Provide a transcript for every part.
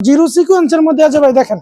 Zero সিকোয়েন্সের মধ্যে আছে ভাই দেখেন।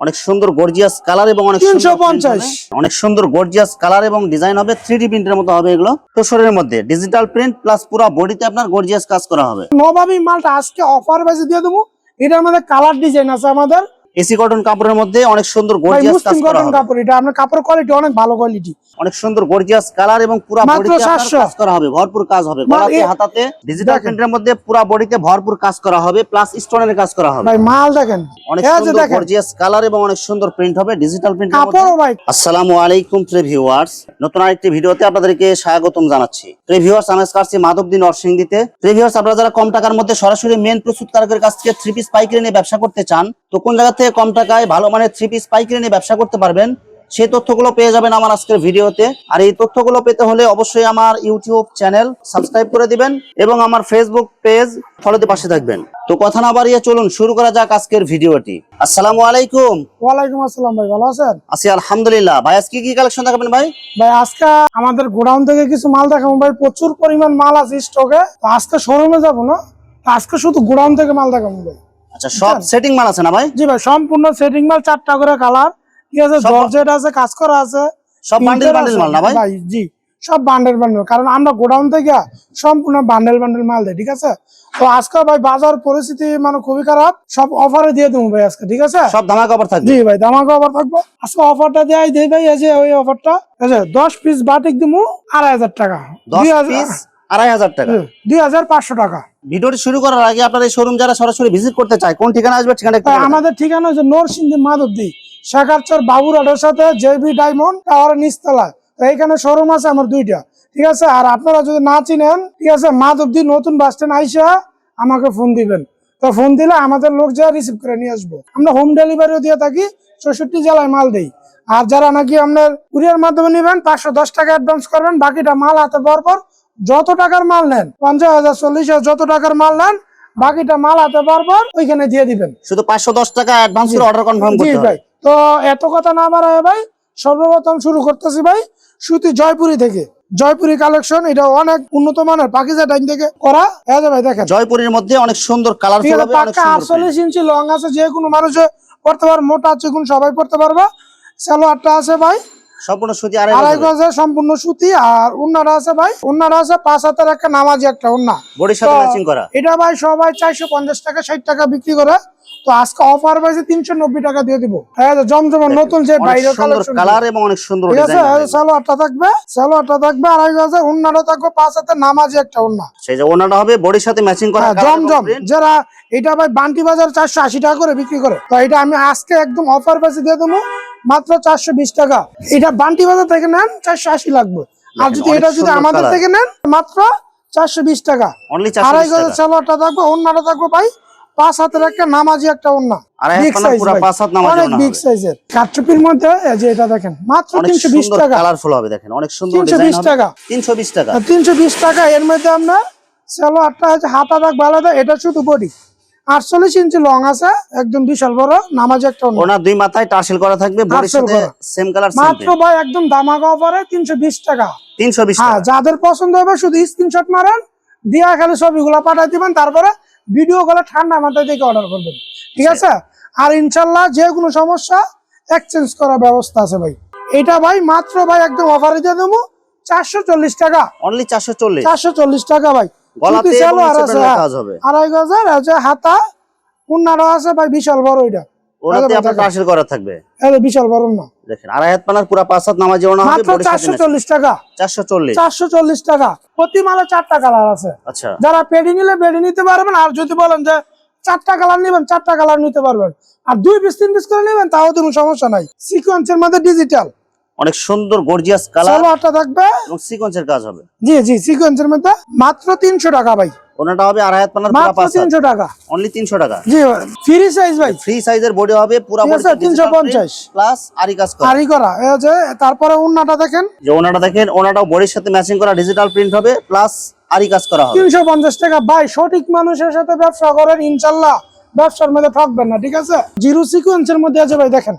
অনেক সুন্দর গর্জিয়াস কালার এবং অনেক তিনশো পঞ্চাশ। অনেক সুন্দর গর্জিয়াস কালার এবং ডিজাইন হবে। থ্রি ডি প্রিন্টের মতো হবে এগুলো। তোষরের মধ্যে ডিজিটাল প্রিন্ট প্লাস পুরো বডিতে আপনার গর্জিয়াস কাজ করা হবে। নবাবী মালটা আজকে অফার বাইসে দিয়ে দেবো। এটা আমাদের কালার ডিজাইন আছে আমাদের। এসি কটন কাপড়ের মধ্যে অনেক সুন্দর গর্জিয়াস কাজ করা হবে। কাপড় এটা। আপনার কাপড় কোয়ালিটি অনেক ভালো কোয়ালিটি অনেক সুন্দর গর্জিয়াস কালার এবং পুরো বডিতে কাজ করা হবে ভরপুর কাজ হবে। গলাতে হাতাতে ডিজিটাল। প্রিন্টের মধ্যে পুরো বডিতে ভরপুর কাজ করা হবে প্লাস স্টোনের কাজ করা হবে। ভাই মাল দেখেন। অনেক সুন্দর গর্জিয়াস কালার এবং অনেক সুন্দর প্রিন্ট হবে ডিজিটাল প্রিন্টের মধ্যে। কাপড়ও ভাই। আসসালামু আলাইকুম প্রিয় ভিউয়ার্স নতুন আরেকটি ভিডিওতে আপনাদেরকে স্বাগতম জানাচ্ছি। প্রিয় ভিউয়ার্স আমি আসছি মাধবদী নরসিংদীতে। প্রিয় ভিউয়ার্স আপনারা যারা কম টাকার মধ্যে সরাসরি মেন প্রস্তুতকারকের কাছ থেকে থ্রি পিস পাইকারি নিয়ে ব্যবসা করতে চান তো কোন জায়গা থেকে কম টাকায় ভালো মানের থ্রি পিস পাইকারি নিয়ে ব্যবসা করতে পারবেন সেই তথ্যগুলো পেয়ে যাবেন আমার আজকের ভিডিওতে। আর এই তথ্যগুলো পেতে হলে অবশ্যই আমার ইউটিউব চ্যানেল সাবস্ক্রাইব করে দিবেন এবং আমার ফেসবুক পেজ ফলোতে পাশে থাকবেন। তো কথা না বাড়িয়ে চলুন শুরু করা যাক আজকের ভিডিওটি। আসসালামু আলাইকুম। ওয়ালাইকুম আসসালাম ভাই ভালো আছেন? আছি আলহামদুলিল্লাহ। ভাই আজকে কি কালেকশন দেখাবেন ভাই? ভাই আজকে আমাদের গোডাউন থেকে কিছু মাল দেখাবো ভাই। প্রচুর পরিমাণ মাল আছে স্টকে আজকে শোরুমে যাব না আজকে শুধু গোডাউন থেকে মাল দেখাবো ভাই। আচ্ছা সব সেটিং মাল আছে না ভাই? জি ভাই সম্পূর্ণ সেটিং মাল চারটা করে কালার ঠিক আছে জর্জেট আছে কাজ করা আছে। সব বান্ডেল বান্ডেল মাল না ভাই? জি সব বান্ডেল বান্ডেল কারণ আমরা গোডাউন থেকে সম্পূর্ণ বান্ডেল বান্ডেল মাল দেয় ঠিক আছে? তো আজকে ভাই বাজার পরিস্থিতি মানে খুবই খারাপ। সব অফারে দিয়ে দেবো ভাই আজকে ঠিক আছে? সব ধামা কভার থাকবে? জি ভাই দামাকে অফার থাকব। আজকে অফারটা দেয় দেই ভাই এই যে ওই অফারটা আছে দশ পিস বাটিক দিমু আড়াই হাজার টাকা। দুই হাজার- পিস আড়াই হাজার টাকা। দুই হাজার পাঁচশো টাকা। ভিডিওটি শুরু করার আগে আপনার এই শোরুম যারা সরাসরি ভিজিট করতে চায় কোন ঠিকানা আসবে ঠিকানা দেন। আমাদের ঠিকানা হচ্ছে নরসিংদী মাধবদী শেখারচর বাবু রোডের সাথে জেবি ডায়মন্ড টাওয়ার নিচতলায়। তো এইখানে শোরুম আছে আমার দুইটা ঠিক আছে? আর আপনারা যদি না চিনেন ঠিক আছে মাধবদী নতুন বাস স্ট্যান্ড আইসা আমাকে ফোন দিবেন। তো ফোন দিলে আমাদের লোক যা রিসিভ করে নিয়ে আসব। আমরা হোম ডেলিভারিও দিয়ে থাকি চৌষট্টি জেলায় মাল দেই। আর যারা নাকি আপনার কুরিয়ার মাধ্যমে নেবেন পাঁচশো দশ টাকা অ্যাডভান্স করবেন বাকিটা মাল হাতে পর যত টাকার মাল নেন পঞ্চাশ হাজার চল্লিশ হাজার যত টাকার মাল নেন বাকিটা মাল হাতে পাওয়ার পর ওইখানে দিয়ে দিবেন। শুধু পাঁচশো দশ টাকা অ্যাডভান্স করে অর্ডার কনফার্ম করতে ভাই। তো এত কথা না বাড়ায় ভাই সর্বপ্রথম শুরু করতেছি ভাই সুতি জয়পুরি থেকে। জয়পুরি কালেকশন এটা অনেক উন্নত মানের পাকিজা টাইম থেকে করা। এই ভাই দেখেন। জয়পুরের মধ্যে অনেক সুন্দর কালার আছে। আটচল্লিশ ইঞ্চি লং আছে যে কোনো মানুষে পড়তে পারবে মোটা চিকুন সবাই পড়তে পারবে। সালোয়ারটা আছে ভাই সম্পূর্ণ সুতি আড়াই আড়াই গজের সম্পূর্ণ সুতি আর উন্নাটা আছে ভাই উন্নাটা আছে পাঁচ হাতের একটা নামাজি একটা উন্না বডির সাথে ম্যাচিং করা। এটা ভাই সবাই চারশো পঞ্চাশ টাকা ষাট টাকা বিক্রি করে। তো আজকে অফার পাইছে তিনশো নব্বই টাকা দিয়ে দিব। হ্যাঁ জমজমের নতুন যে বাইরের সুন্দর কালার এবং অনেক সুন্দর ঠিক আছে সালোয়ারটা থাকবে সালোয়ারটা থাকবে আড়াই গজে উন্নাটা থাকবে পাঁচ হাতে নামাজি একটা উন্না। সেই যে ওনাটা হবে বডির সাথে ম্যাচিং করা হ্যাঁ জমজম। যারা এটা ভাই বান্টি বাজার চারশো আশি টাকা করে বিক্রি করে। তো এটা আমি আজকে একদম অফার পাইছে দিয়ে দেবো মাত্র চারশো বিশ টাকা। এটা বান্টি বাজার থেকে নেন চারশো আশি লাগবে। আর যদি এটা যদি আমাদের থেকে নেন মাত্র চারশো বিশ টাকা। আড়াই গজের সালোয়ারটা থাকবে অন্যটা থাকবে ভাই পাঁচ হাতের একটা নামাজি একটা অন্য আড়াই হাত Big পানা size পুরা ভাই। পাঁচ হাত নামাজি অনেক বিগ সাইজের কাটচুপির মধ্যে যে এটা দেখেন মাত্র তিনশো বিশ টাকা। কালারফুল হবে দেখেন অনেক সুন্দর 320 ডিজাইন টাকা। তিনশো বিশ টাকা। তিনশো বিশ টাকা এর মধ্যে আপনার সালোয়ারটা হচ্ছে হাতা দাগ ভালো এটা শুধু বডি আটচল্লিশ ইঞ্চি লং আছে একদম বিশাল বড় নামাজ একটা ওনার দুই মাথায় টার্সেল করা থাকবে। সেম কালার মাত্র ভাই একদম দামাকা অফারে তিনশো বিশ টাকা। তিনশো বিশ হ্যাঁ যাদের পছন্দ হবে শুধু স্ক্রিনশট মারেন দিয়া খালি ছবিগুলো পাঠাই দিবেন তারপরে ভিডিও কলে ঠান্ডা মাথায় থেকে অর্ডার করবেন। ঠিক আছে? আর ইনশাল্লাহ যে কোনো সমস্যা এক্সচেঞ্জ করার ব্যবস্থা আছে ভাই। এটা ভাই মাত্র ভাই একদম অফারে দিয়ে দেবো চারশো চল্লিশ টাকা। অনলি চারশো চল্লিশ। চারশো চল্লিশ টাকা ভাই। গলাতে আছে, হ্যাঁ। আড়াই গজার আছে হাতা উন্নারও আছে ভাই বিশাল বড় এটা। ওনাতে দেখেন, আপনার দেখেন। করা থাকবে। এটা বিশাল বড় না। দেখেন আড়াই হাত পানার পুরা পাঁচ হাত নামাজি ওনা হবে মাত্র বডির সাথে চারশো চল্লিশ টাকা। চারশো চল্লিশ। চারশো চল্লিশ টাকা। প্রতি মালে চারটা কালার আছে। আচ্ছা। যারা পেডি নিলে পেডি নিতে পারবেন আর যদি বলেন যে চারটা কালার নিবেন চারটা কালার নিতে পারবেন। আর দুই পিস তিন পিস করে নেবেন তাও কোনো সমস্যা নাই। সিকোয়েন্সের মধ্যে ডিজিটাল অনেক সুন্দর গর্জিয়াস কালার সালোয়ারটা থাকবে। এবং সিকোয়েন্সের কাজ হবে। জি জি সিকোয়েন্সের মধ্যে মাত্র তিনশো টাকা ভাই। ওনাটা হবে আড়াই হাত পুরা পাঁচ তিনশো টাকা। অনলি তিনশো টাকা। জি ফ্রি সাইজ ভাই। ফ্রি সাইজের বডি হবে পুরা ঠিক আছে, 350 প্লাস আরি কাজ করা। আরি করা। এই যে তারপরে উন্নাটা দেখেন। যে ওনাটা দেখেন ওনাটাও বডির সাথে ম্যাচিং করা ডিজিটাল প্রিন্ট হবে প্লাস আরি কাজ করা হবে। তিনশো পঞ্চাশ টাকা। ভাই সঠিক মানুষের সাথে ব্যবসা করেন ইনশাল্লাহ। ব্যবসার মধ্যে থাকবেন না ঠিক আছে? জিরো সিকোয়েন্সের মধ্যে আছে ভাই দেখেন।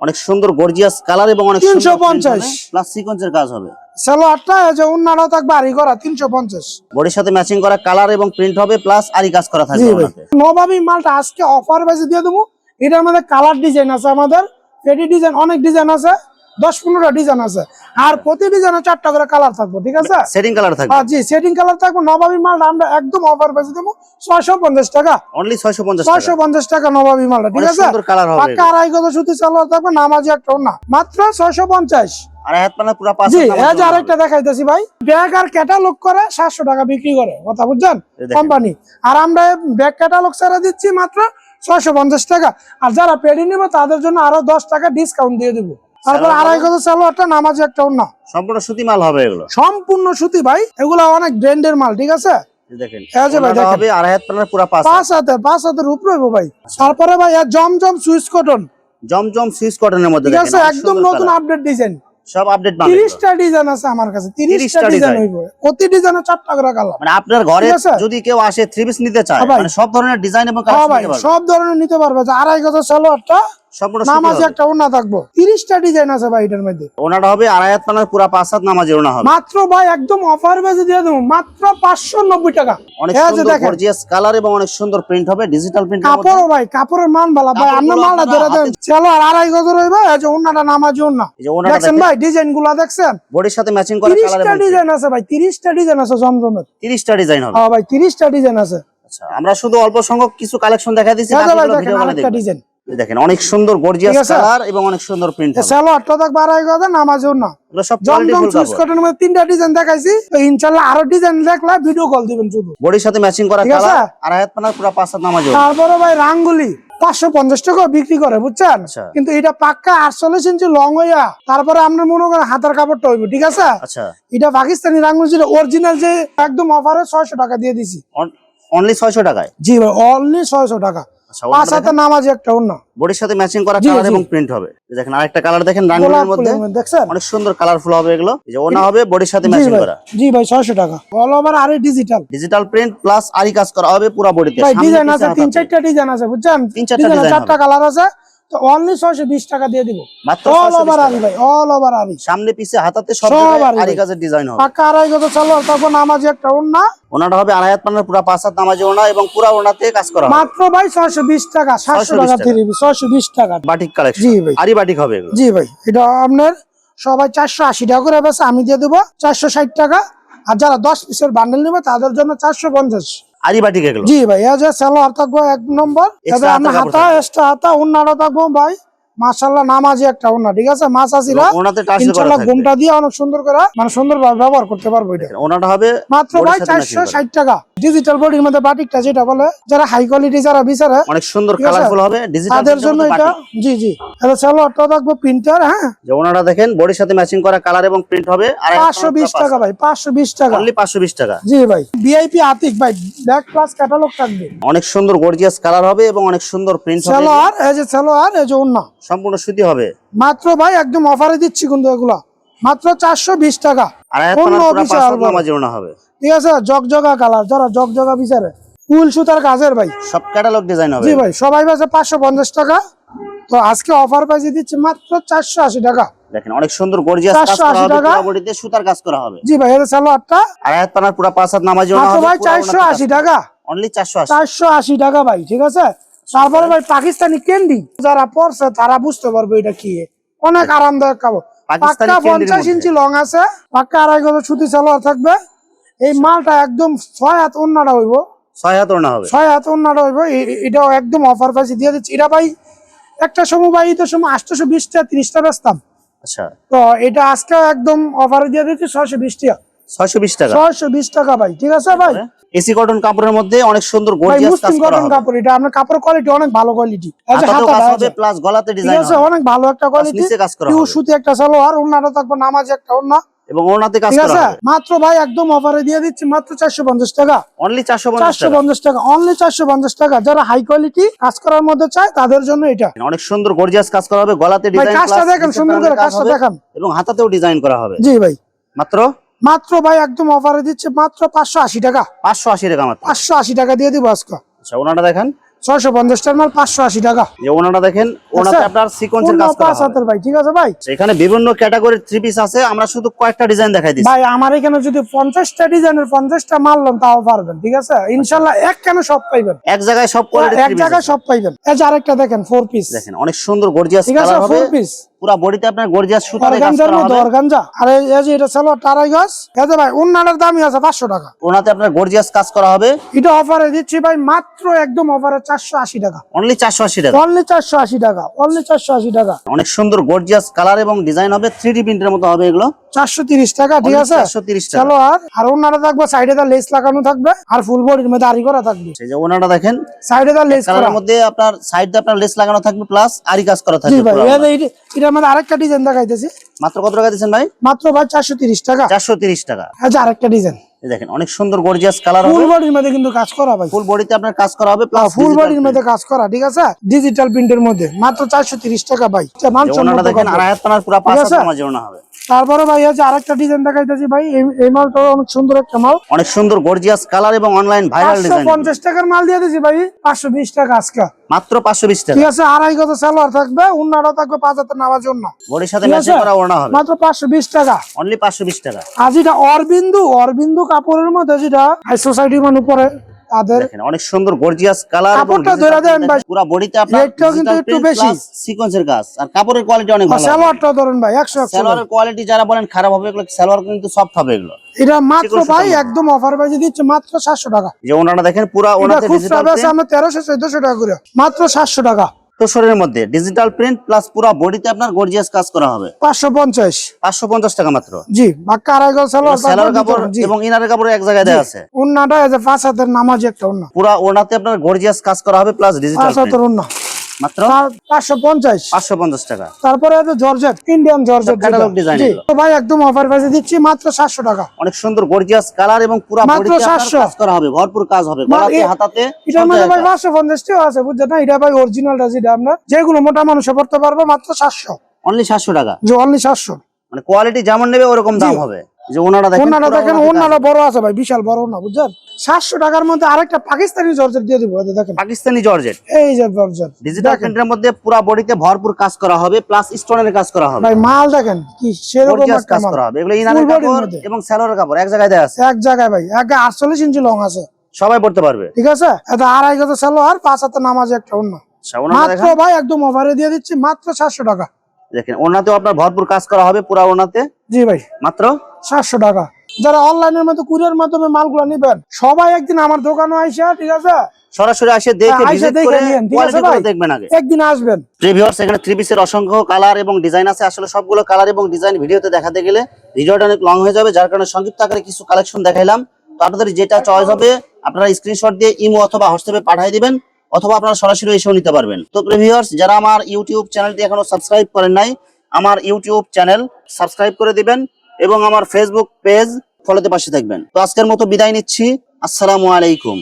অনেক সুন্দর গর্জিয়াস কালার এবং অনেক 350 প্লাস সিকোয়েন্সের কাজ হবে। সালোয়ারটা যে উন্নাটাও থাকবে আরি করা তিনশো পঞ্চাশ। বডির সাথে ম্যাচিং করা কালার এবং প্রিন্ট হবে প্লাস আরি কাজ করা থাকবে নবাবী মালটা আজকে অফার বেশি দিয়ে দেবো। এটার মধ্যে কালার ডিজাইন আছে আমাদের পেটি ডিজাইন অনেক ডিজাইন আছে দশ পনেরোটা ডিজাইন আছে। আর প্রতি ডিজাইনে চারটা করে কালার থাকবে ঠিক আছে? সেটিং কালার থাকবে। জি সেটিং কালার থাকবে নবাবী মালটা আমরা একদম অফার বেশি দেবো ছয়শো পঞ্চাশ টাকা। অনলি ছয়শো পঞ্চাশ ছয়শো পঞ্চাশ টাকা নবাবী মালটা ঠিক আছে? কালার হবে পাক্কা আড়াই গজ সুতি সালোয়ার থাকবে নামাজি একটা না মাত্র ছয়শো পঞ্চাশ। আর হাত পানা পুরো পাঁচ জি এই যে আরেকটা দেখাইতেছি ভাই। ব্যাগ আর ক্যাটালগ করে সাতশো টাকা বিক্রি করে কথা বুঝছেন? কোম্পানি। আর আমরা ব্যাগ ক্যাটালগ ছাড়া দিচ্ছি মাত্র ছয়শো পঞ্চাশ টাকা। আর যারা পেডি নিবে তাদের জন্য আরও দশ টাকা ডিসকাউন্ট দিয়ে দিব। তারপর সালোয়ার আড়াই গজ সালোয়ারটা নামাজি একটা না সম্পূর্ণ সুতি মাল হবে এগুলো। সম্পূর্ণ সুতি ভাই এগুলা অনেক ব্র্যান্ডের মাল ঠিক আছে? তারপরে ভাই Zamzam switch cotton Zamzam switch কটনের মধ্যে একদম নতুন আপডেট ডিজাইন সব আপডেট পাবেন এগুলো। তিরিশটা ডিজাইন আছে আমার কাছে তিরিশটা 30টা ডিজাইন হইবো প্রতি ডিজাইনে চারটা করে কালার মানে আপনার ঘরে আছে? যদি কেউ আসে থ্রি পিস নিতে চায় হ্যাঁ। মানে সব ধরনের ডিজাইন এবং হ্যাঁ কালার নিতে পারবে সব ধরনের নিতে পারবে যে আড়াই গজ সালোয়ারটা নামাজি একটা ওনা থাকব। তিরিশটা ডিজাইন আছে ভাই এটার মধ্যে। ওনাটা হবে আড়াই হাত পানার পুরো পাঁচ হাত নামাজের ওনা হবে। মাত্র ভাই একদম অফার বেজে দিয়ে দেবো মাত্র পাঁচশো নব্বই টাকা। অনেক সুন্দর গর্জিয়াস কালার এবং অনেক সুন্দর প্রিন্ট হবে ডিজিটাল প্রিন্ট কাপড়ও ভাই কাপড়ের মান ভালো। ভাই আপনার মালটা ধরে দেন। চলো আর আড়াই গজ রইবে এই যে ওনাটা নামাজি ওনা এই যে ওনাটা দেখছেন ভাই ডিজাইনগুলা দেখছেন? বডির সাথে ম্যাচিং করা কালার তিরিশটা ডিজাইন আছে ভাই তিরিশটা ডিজাইন আছে জমজমের। 30টা ডিজাইন হবে। হ্যাঁ ভাই তিরিশটা ডিজাইন আছে। আচ্ছা আমরা শুধু অল্প সংখ্যক কিছু কালেকশন দেখা দিচ্ছি ডিজাইন দেখেন অনেক সুন্দর গর্জিয়াস কালার এবং অনেক সুন্দর প্রিন্ট থাকবে আড়াই গজ নামাজি এগুলো সব জমজম চুজ মধ্যে তিনটা ডিজাইন দেখাইছি। তো ইনশাল্লাহ আরও ডিজাইন দেখলে ভিডিও কল দিবেন শুধু। বডির সাথে ম্যাচিং করা কালার আর হাত পুরো পাঁচ হাত নামাজ তারপরে ভাই রাঙ্গুলি পাঁচশো পঞ্চাশ টাকা বিক্রি করে বুঝছেন? আচ্ছা। কিন্তু এটা পাক্কা আটচল্লিশ ইঞ্চি লং হইয়া তারপরে আপনার মনে করেন হাতের কাপড়টা হইব ঠিক আছে? আচ্ছা। এটা পাকিস্তানি রাঙ্গুলি যেটা অরিজিনাল যে একদম অফারে ছয়শো টাকা দিয়ে দিছি। অনলি ছয়শো টাকায়? জি ভাই অনলি ছয়শো টাকা। পাঁচ হাতে নামাজি একটা অন্য। বডির সাথে ম্যাচিং করা কালার এবং প্রিন্ট হবে। দেখেন আরেকটা কালার দেখেন রাঙ্গুলির মধ্যে। দেখছেন? অনেক সুন্দর কালারফুল হবে এগুলো। এই যে ওনা হবে বডির সাথে ম্যাচিং করা। জি ভাই ছয়শো টাকা। অল ওভার আরে ডিজিটাল ডিজিটাল প্রিন্ট প্লাস আরি কাজ করা হবে পুরো বডিতে ভাই ডিজাইন আছে তিন চারটা ডিজাইন আছে বুঝছেন? তিন চারটা ডিজাইন চারটা কালার আছে। অনলি টাকা দিয়ে দিব। মাত্র অল ওভার আরি ভাই অল ওভার আরি। সামনে পিছে হাতাতে সব সব আরি আরি কাজের ডিজাইন হবে। পাক্কা আড়াই গজ চালো তারপর নামাজি একটা ওন্না ওনাটা হবে আড়াই হাত পানার পুরো পাঁচ হাত নামাজে ওনা এবং পুরো ওনাতে কাজ করা হবে। মাত্র ভাই ছয়শো বিশ টাকা সাতশো টাকা টাকা। থ্রি ছয়শো বিশ টাকা। বাটিক কালেকশন জি ভাই। আরি বাটিক হবে এগুলো। জি ভাই এটা আপনার সবাই চারশো আশি টাকা করে আমি দিয়ে দেবো চারশো ষাট টাকা। আর যারা দশ পিসের বান্ডেল নেবে তাদের জন্য চারশো পঞ্চাশ। আরি বাটিক এগুলো জি ভাই এই যে সালোয়ার থাকব এক নম্বর হাতা। এক্সট্রা হাতা অন্যটা থাকব ভাই মাশাল্লাহ নামাজি একটা ওনা ঠিক আছে? মাছ আসিরা ঘুমটা দিয়ে অনেক সুন্দর করে মানে ব্যবহার করতে পারব এটা। ওনাটা হবে মাত্র ভাই টাকা। ডিজিটাল বডির মধ্যে বাটিকটা যেটা বলে যারা হাই কোয়ালিটি যারা বিচারে অনেক সুন্দর কালারফুল হবে ডিজিটাল তাদের জন্য এটা জি জি। এটা সালোয়ারটা থাকব প্রিন্টার হ্যাঁ? যে ওনাটা দেখেন বডির সাথে ম্যাচিং করা কালার এবং প্রিন্ট হবে আর পাঁচশো বিশ টাকা ভাই পাঁচশো বিশ টাকা। অনলি পাঁচশো বিশ টাকা। জি ভাই। ভিআইপি আতিক ভাই ব্যাক ক্লাস ক্যাটালগ থাকবে। অনেক সুন্দর গর্জিয়াস কালার হবে এবং অনেক সুন্দর প্রিন্ট হবে। সালোয়ার এই যে সালোয়ার এই যে অন্য সম্পূর্ণ সুতি হবে? মাত্র ভাই একদম অফারে দিচ্ছি কিন্তু এগুলা। মাত্র চারশো বিশ টাকা। হবে। ঠিক আছে জগজগা কালার যারা জগজগা বিচারে। উল সুতার কাজের ভাই। সব ক্যাটালগ ডিজাইন হবে। জি ভাই সবাই পাঁচশো পঞ্চাশ টাকা। তো আজকে অফার পাইছে দিচ্ছি মাত্র চারশো আশি টাকা। দেখেন অনেক সুন্দর গর্জিয়াস কাজ 480 করা হবে পুরো সুতার কাজ করা হবে। জি ভাই এটা সালোয়ারটা। আর এক পানার পুরো পাঁচ হাত নামাজে ওনা হবে ভাই চারশো আশি টাকা। অনলি চারশো আশি। চারশো আশি টাকা ভাই ঠিক আছে? তারপরে ভাই পাকিস্তানি ক্যান্ডি যারা পড়ছে তারা বুঝতে পারবে এটা কি। অনেক আরামদায়ক খাব পাক্কা পঞ্চাশ ইঞ্চি লং আছে। পাক্কা আড়াই গজ সুতি সালোয়ার থাকবে। এই মালটা একদম ছয় হাত অন্যটা হইব। ছয় হাত হবে। ছয় হাত অন্যটা হইব। এটাও একদম অফার পাইছি দিয়ে দিচ্ছি। এটা ভাই একটা সময় ভাই ঈদের সময় আটশোশো বিশটা ত্রিশটা বেচতাম। আচ্ছা। তো এটা আজকে একদম অফারে দিয়ে দিচ্ছি ছয়শো বিশ টাকা। ছয়শো বিশ টাকা। ছয়শো বিশ টাকা ভাই। ঠিক আছে ভাই? এসি কটন কাপড়ের মধ্যে অনেক সুন্দর গর্জিয়াস কাজ করা হবে। কাপড় এটা আপনার কোয়ালিটি অনেক ভালো কোয়ালিটি হাতাতেও কাজ হবে প্লাস গলাতে ডিজাইন আছে অনেক ভালো একটা কোয়ালিটি নিচে কাজ করা হবে। সুতি একটা সালোয়ার থাকবে নামাজ একটা এবং ওনাতে কাজ করা হবে। মাত্র ভাই একদম অফারে দিয়ে দিচ্ছি মাত্র চারশো পঞ্চাশ টাকা। অনলি চারশো পঞ্চাশ চারশো টাকা অনলি চারশো পঞ্চাশ টাকা। যারা হাই কোয়ালিটি কাজ করার মধ্যে চায় তাদের জন্য এটা। অনেক সুন্দর গর্জিয়াস কাজ করা হবে। গলাতে ডিজাইন কাজটা দেখেন সুন্দর করে কাজটা দেখেন। এবং হাতাতেও ডিজাইন করা হবে। জি ভাই। মাত্র? মাত্র ভাই একদম অফারে দিচ্ছে মাত্র পাঁচশো আশি টাকা। পাঁচশো আশি টাকা পাঁচশো আশি টাকা দিয়ে দিব আজকে। আচ্ছা ওনাটা দেখেন। ছয়শো পঞ্চাশটার মাল পাঁচশো আশি টাকা। যে ওনাটা দেখেন ওনাতে আচ্ছা, আপনার সিকোয়েন্সের কাজ করা হবে। ভাই ঠিক আছে ভাই? এখানে বিভিন্ন ক্যাটাগরির থ্রি পিস আছে আমরা শুধু কয়েকটা ডিজাইন দেখাই দিচ্ছি। ভাই আমার এখানে যদি পঞ্চাশটা ডিজাইনের পঞ্চাশটা মারলাম তাও পারবেন ঠিক আছে? ইনশাল্লাহ এক কেন সব পাইবেন। এক জায়গায় সব কোয়ালিটি এক জায়গায় সব পাইবেন। এই যে আরেকটা দেখেন ফোর পিস দেখেন অনেক সুন্দর গর্জিয়াস ঠিক আছে কালার হবে। ফোর পিস পুরো বডিতে আপনার গর্জিয়াস সুতারে কাজ করা হবে অর্গানজা আর এই এই যে এটা টারাই গাছ। এতে ভাই দামই আছে পাঁচশো টাকা। ওনাতে আপনার গর্জিয়াস কাজ করা হবে। এটা অফারে দিচ্ছি ভাই মাত্র একদম অফারে চারশো আশি টাকা। অনলি চারশো আশি টাকা। অনলি চারশো আশি টাকা অনলি চারশো আশি টাকা। অনেক সুন্দর গর্জিয়াস কালার এবং ডিজাইন হবে। থ্রি ডি প্রিন্টের মতো হবে এগুলো। চারশো তিরিশ টাকা ঠিক আছে? চারশো তিরিশ টাকা। চলো আর আর ওনারা থাকবে সাইডে তার লেস লাগানো থাকবে আর ফুল বডির মধ্যে আরি করা থাকবে। সেই যে ওনাটা দেখেন সাইডে তার লেস করা। মধ্যে আপনার সাইড আপনার লেস লাগানো থাকবে প্লাস আরি কাজ করা জি থাকবে ভাই এই যে এইটা- এটার মধ্যে আরেকটা ডিজাইন দেখাইতেছি। মাত্র কত টাকা দিচ্ছেন ভাই? মাত্র ভাই চারশো তিরিশ টাকা। চারশো তিরিশ টাকা। আচ্ছা আরেকটা ডিজাইন দেখেন অনেক সুন্দর গর্জিয়াস কালার ফুল বডির মধ্যে কিন্তু কাজ করা ভাই। ফুল বডিতে আপনার কাজ করা হবে প্লাস ফুল বডির মধ্যে কাজ করা ঠিক আছে? ডিজিটাল প্রিন্টের মধ্যে মাত্র চারশো তিরিশ টাকা ভাই। এটা মান ওনাটা সম্মত দেখেন কথা। আড়াই হাত পানার পুরো পাঁচ হাত আছে? হবে। তারপরে ভাই আছে আরেকটা ডিজাইন দেখাইতেছি ভাই এই- এই মালটা অনেক সুন্দর একটা মাল। অনেক সুন্দর গর্জিয়াস কালার এবং অনলাইন ভাইরাল ডিজাইন পঞ্চাশ টাকার মাল দিয়ে দিছি ভাই পাঁচশো বিশ টাকা আজকে। মাত্র পাঁচশো বিশ টাকা। ঠিক আছে আড়াই গত সালোয়ার থাকবে উন্নাটাও থাকবে পাঁচ হাজার নামার জন্য। বডির সাথে ম্যাচিং করা ওড়না হবে। মাত্র পাঁচশো বিশ টাকা। অনলি পাঁচশো বিশ টাকা। আর যেটা অরবিন্দু অরবিন্দু কাপড়ের মধ্যে যেটা হাই সোসাইটির মানুষ পরে তাদের অনেক সুন্দর গর্জিয়াস কালার এবং কাপড়টা ধরে দেন ভাই। পুরো বডিতে আপনার রেটটাও কিন্তু একটু বেশি। সিকোয়েন্সের কাজ। আর কাপড়ের কোয়ালিটি অনেক ভালো। সালোয়ারটা ধরেন ভাই সালোয়ারের কোয়ালিটি যারা বলেন খারাপ হবে এগুলো সালোয়ার কিন্তু সফট হবে এগুলো। এটা মাত্র ভাই একদম অফার বাজে দিচ্ছে মাত্র সাতশো টাকা। যে ওনারা দেখেন পুরো ওনাতে ডিজিটাল আমরা টাকা করে। মাত্র সাতশো টাকা। তোষরের মধ্যে। ডিজিটাল প্রিন্ট প্লাস পুরো বডিতে আপনার গর্জিয়াস কাজ করা হবে। পাঁচশো পঞ্চাশ। পাঁচশো পঞ্চাশ টাকা মাত্র। জি বাক্কা আর গজ সালোয়ার সেলার কাপড়। এবং ইনারের কাপড় এক জায়গায় দেয়া আছে। ওন্নাটা এই যে পাঁচ হাতের নামাজ একটা ওন্না পুরো ওন্নাতে আপনার গর্জিয়াস কাজ করা হবে প্লাস ডিজিটাল প্রিন্ট হাতের উন্না। মাত্র? টাকা। তারপরে আছে জর্জেট ইন্ডিয়ান জর্জেট তো ভাই একদম অফার প্রাইসে দিচ্ছি মাত্র সাতশো টাকা। অনেক সুন্দর গর্জিয়াস কালার এবং পুরো মাত্র বডিতে কাজ করা হবে ভরপুর কাজ হবে মা- গলাতে এ- হাতাতে এটার সব ভাই জায়গায়। পাঁচশো পঞ্চাশটিও আছে বুঝছেন না? এটা ভাই অরিজিনালটা যেটা আপনার যেগুলো মোটা মানুষে পড়তে পারবে মাত্র সাতশো। অনলি সাতশো টাকা। যে অনলি সাতশো। মানে কোয়ালিটি যেমন নেবে ওরকম দাম হবে। যে ওনারা দেখেন ওনারা দেখেন ওনারা বড় আছে ভাই বিশাল বড় না বুঝছেন? সাতশো টাকার মধ্যে আরেকটা পাকিস্তানি জর্জেট দিয়ে দিব দেখেন। পাকিস্তানি জর্জেট? এই যে জর্জেট ডিজিটাল প্রিন্টের মধ্যে পুরো বডিতে ভরপুর কাজ করা হবে প্লাস স্টোনের কাজ করা হবে। ভাই মাল দেখেন কি সেরকম একটা কাজ করা হবে। এগুলো ইনারের Full body র কাপড় এবং স্যালোয়ারের কাপড় এক জায়গায় দেওয়া আছে। এক জায়গায় ভাই এক আটচল্লিশ ইঞ্চি লং আছে। সবাই পড়তে পারবে। ঠিক আছে? এটা আড়াই গজ সালোয়ার পাঁচ হাতে নামাজ একটা অন্য আচ্ছা, মাত্র ভাই একদম অফারে দিয়ে দিচ্ছি মাত্র সাতশো টাকা। দেখেন ওনাতেও আপনার ভরপুর কাজ করা হবে পুরা ওনাতে। জি ভাই। মাত্র? সাতশো টাকা। যারা অনলাইনের মধ্যে কুরিয়ার মাধ্যমে মালগুলো নিবেন সবাই একদিন আমার দোকানে আইসা ঠিক আছে? সরাসরি আসে দেখে হ্যাঁ, ভিজিট করে ঠিক আছে কোয়ালিটি ভাই? দেখবেন আগে। একদিন আসবেন। প্রিভিউয়ার্স এখানে থ্রি পিসের অসংখ্য কালার এবং ডিজাইন আছে। আসলে সবগুলো কালার এবং ডিজাইন ভিডিওতে দেখাতে গেলে ভিডিওটা অনেক লং হয়ে যাবে। যার কারণে সংক্ষিপ্ত আকারে কিছু কালেকশন দেখাইলাম। তো আপনাদের যেটা চয়েস হবে আপনারা স্ক্রিনশট দিয়ে ইমো অথবা হোয়াটসঅ্যাপে পাঠিয়ে দিবেন অথবা আপনারা সরাসরি এসেও নিতে পারবেন। তো প্রিভিউয়ার্স যারা আমার ইউটিউব চ্যানেলটি এখনও সাবস্ক্রাইব করেন নাই আমার ইউটিউব চ্যানেল সাবস্ক্রাইব করে দিবেন। এবং আমার ফেসবুক পেজ ফলোতে পাশে থাকবেন। তো আজকের মতো বিদায় নিচ্ছি। আসসালামু আলাইকুম।